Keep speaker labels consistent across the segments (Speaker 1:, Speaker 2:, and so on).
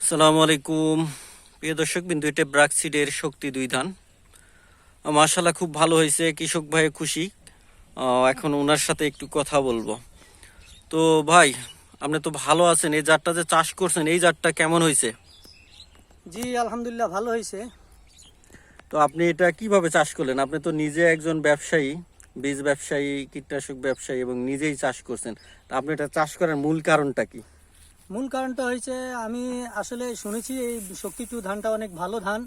Speaker 1: সালামু আলাইকুম। প্রিয় দর্শক বিন্দু এটা ব্রাকসিডের শক্তি দুই ধান। মাশাল্লাহ খুব ভালো হয়েছে কৃষক ভাই খুশি। এখন ওনার সাথে একটু কথা বলব। তো ভাই আপনি তো ভালো আছেন এই জাতটা যে চাষ করছেন এই জাতটা কেমন হয়েছে?
Speaker 2: জি আলহামদুলিল্লাহ ভালো হয়েছে।
Speaker 1: তো আপনি এটা কীভাবে চাষ করলেন? আপনি তো নিজে একজন ব্যবসায়ী। বীজ ব্যবসায়ী কীটনাশক ব্যবসায়ী এবং নিজেই চাষ করছেন। তা আপনি এটা চাষ করার মূল কারণটা কি?
Speaker 2: মূল কারণটা হয়েছে আমি আসলে শুনেছি এই শক্তি টু ধানটা অনেক ভালো ধান।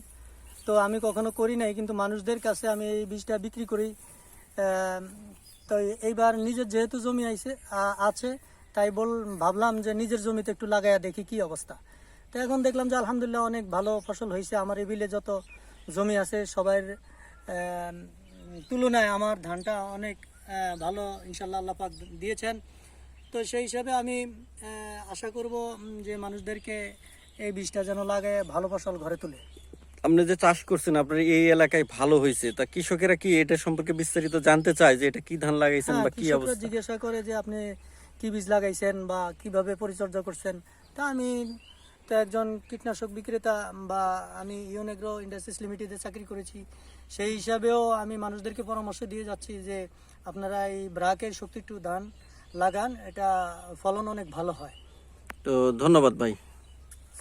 Speaker 2: তো আমি কখনো করি নাই কিন্তু মানুষদের কাছে আমি এই বীজটা বিক্রি করি। তো এইবার নিজের যেহেতু জমি আইছে আছে তাই বল ভাবলাম যে নিজের জমিতে একটু লাগাইয়া দেখি কি অবস্থা। তো এখন দেখলাম যে আলহামদুলিল্লাহ অনেক ভালো ফসল হয়েছে আমার এই বিলে যত জমি আছে আম, তুলনায় আমার ধানটা অনেক ভালো ইনশাল্লাহ আল্লাহ পাক দিয়েছেন। তো সেই হিসাবে আমি আশা করব যে মানুষদেরকে এই বীজটা যেন লাগে ভালো ফসল ঘরে তুলে।
Speaker 1: আপনি যে চাষ করছেন আপনার এই এলাকায় ভালো হয়েছে তা কৃষকেরা কি এটা সম্পর্কে বিস্তারিত জানতে চায় যে এটা কি ধান লাগাইছেন
Speaker 2: হ্যাঁ
Speaker 1: বা কি অবস্থা?
Speaker 2: জিজ্ঞাসা করে যে আপনি কি বীজ লাগাইছেন বা কীভাবে পরিচর্যা করছেন। তা আমি তো একজন কীটনাশক বিক্রেতা বা আমি ইউনেগ্রো ইন্ডাস্ট্রিজ লিমিটেডে চাকরি করেছি, সেই হিসাবেও আমি মানুষদেরকে পরামর্শ দিয়ে যাচ্ছি যে আপনারা এই ব্রাকের শক্তি একটু দান, লাগান, এটা ফলন অনেক ভালো হয়।
Speaker 1: তো ধন্যবাদ ভাই।